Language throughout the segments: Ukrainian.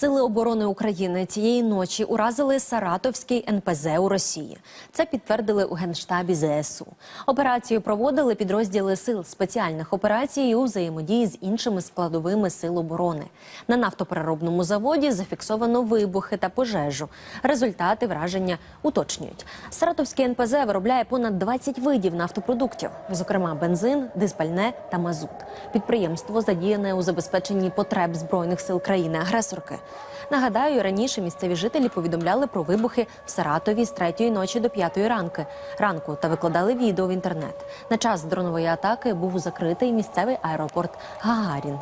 Сили оборони України цієї ночі уразили Саратовський НПЗ у Росії. Це підтвердили у генштабі ЗСУ. Операцію проводили підрозділи сил спеціальних операцій у взаємодії з іншими складовими сил оборони. На нафтопереробному заводі зафіксовано вибухи та пожежу. Результати враження уточнюють. Саратовський НПЗ виробляє понад 20 видів нафтопродуктів, зокрема бензин, диспальне та мазут. Підприємство задіяне у забезпеченні потреб збройних сил країни-агресорки. Нагадаю, раніше місцеві жителі повідомляли про вибухи в Саратові з 3 ночі до 5 ранки ранку та викладали відео в інтернет. На час дронової атаки був закритий місцевий аеропорт Гагарін.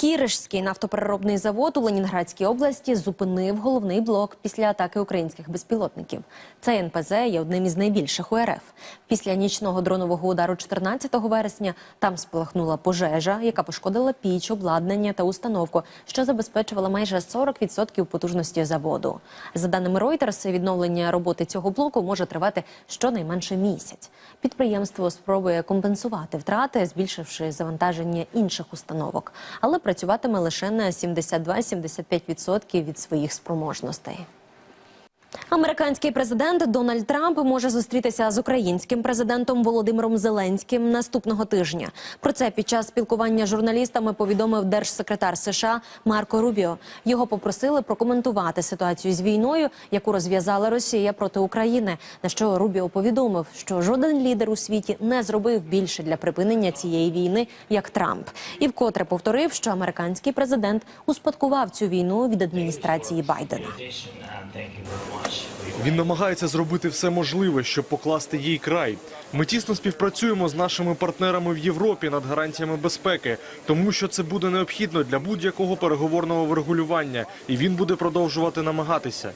Кіришський нафтопереробний завод у Ленінградській області зупинив головний блок після атаки українських безпілотників. Цей НПЗ є одним із найбільших у РФ. Після нічного дронового удару 14 вересня там спалахнула пожежа, яка пошкодила піч, обладнання та установку, що забезпечувала майже 40% потужності заводу. За даними Reuters, відновлення роботи цього блоку може тривати щонайменше місяць. Підприємство спробує компенсувати втрати, збільшивши завантаження інших установок, але працюватиме лише на 72-75% від своїх спроможностей. Американський президент Дональд Трамп може зустрітися з українським президентом Володимиром Зеленським наступного тижня. Про це під час спілкування з журналістами повідомив держсекретар США Марко Рубіо. Його попросили прокоментувати ситуацію з війною, яку розв'язала Росія проти України. На що Рубіо повідомив, що жоден лідер у світі не зробив більше для припинення цієї війни, як Трамп, і вкотре повторив, що американський президент успадкував цю війну від адміністрації Байдена. Він намагається зробити все можливе, щоб покласти їй край. Ми тісно співпрацюємо з нашими партнерами в Європі над гарантіями безпеки, тому що це буде необхідно для будь-якого переговорного врегулювання, і він буде продовжувати намагатися.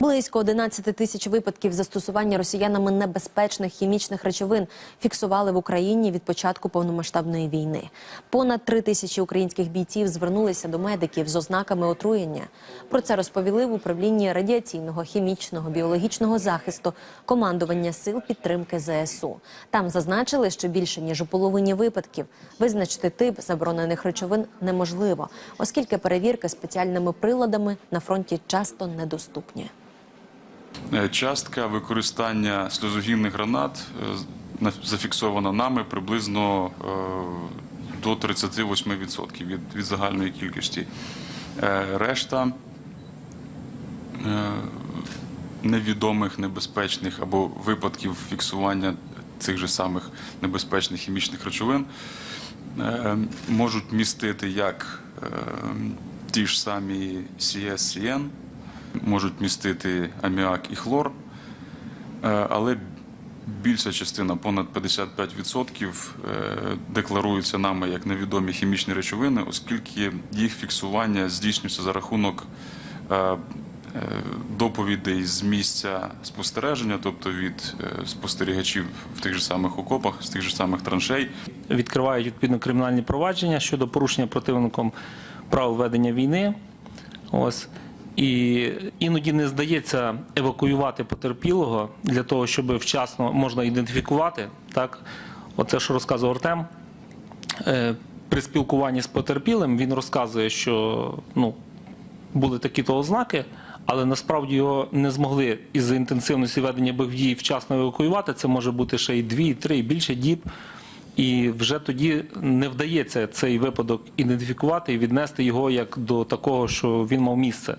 Близько 11 тисяч випадків застосування росіянами небезпечних хімічних речовин фіксували в Україні від початку повномасштабної війни. Понад три тисячі українських бійців звернулися до медиків з ознаками отруєння. Про це розповіли в управлінні радіаційного, хімічного, біологічного захисту командування сил підтримки ЗСУ. Там зазначили, що більше ніж у половині випадків визначити тип заборонених речовин неможливо, оскільки перевірки спеціальними приладами на фронті часто недоступні. Е, Частка використання сльозогінних гранат е, зафіксована нами приблизно е, до 38% від, від загальної кількості. Решта невідомих, небезпечних або випадків фіксування цих же самих небезпечних хімічних речовин можуть містити як ті ж самі CSCN, можуть містити аміак і хлор, е, але більша частина, понад 55%, е, декларуються нами як невідомі хімічні речовини, оскільки їх фіксування здійснюється за рахунок е, доповідей з місця спостереження, тобто від спостерігачів в тих же самих окопах, з тих же самих траншей. відкривають відповідно кримінальні провадження щодо порушення противником прав ведення війни. Ось. І іноді не здається евакуювати потерпілого для того, щоб вчасно можна ідентифікувати. Так, оце, що розказував Артем. Е, При спілкуванні з потерпілим він розказує, що ну, були такі-то ознаки, але насправді його не змогли із-за інтенсивності ведення бойових дій вчасно евакуювати. Це може бути ще й дві, і три, і більше діб. І вже тоді не вдається цей випадок ідентифікувати і віднести його як до такого, що він мав місце.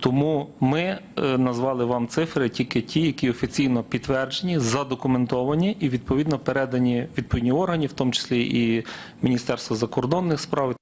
Тому ми е, назвали вам цифри тільки ті, які офіційно підтверджені, задокументовані і відповідно передані відповідні органи, в тому числі і Міністерство закордонних справ.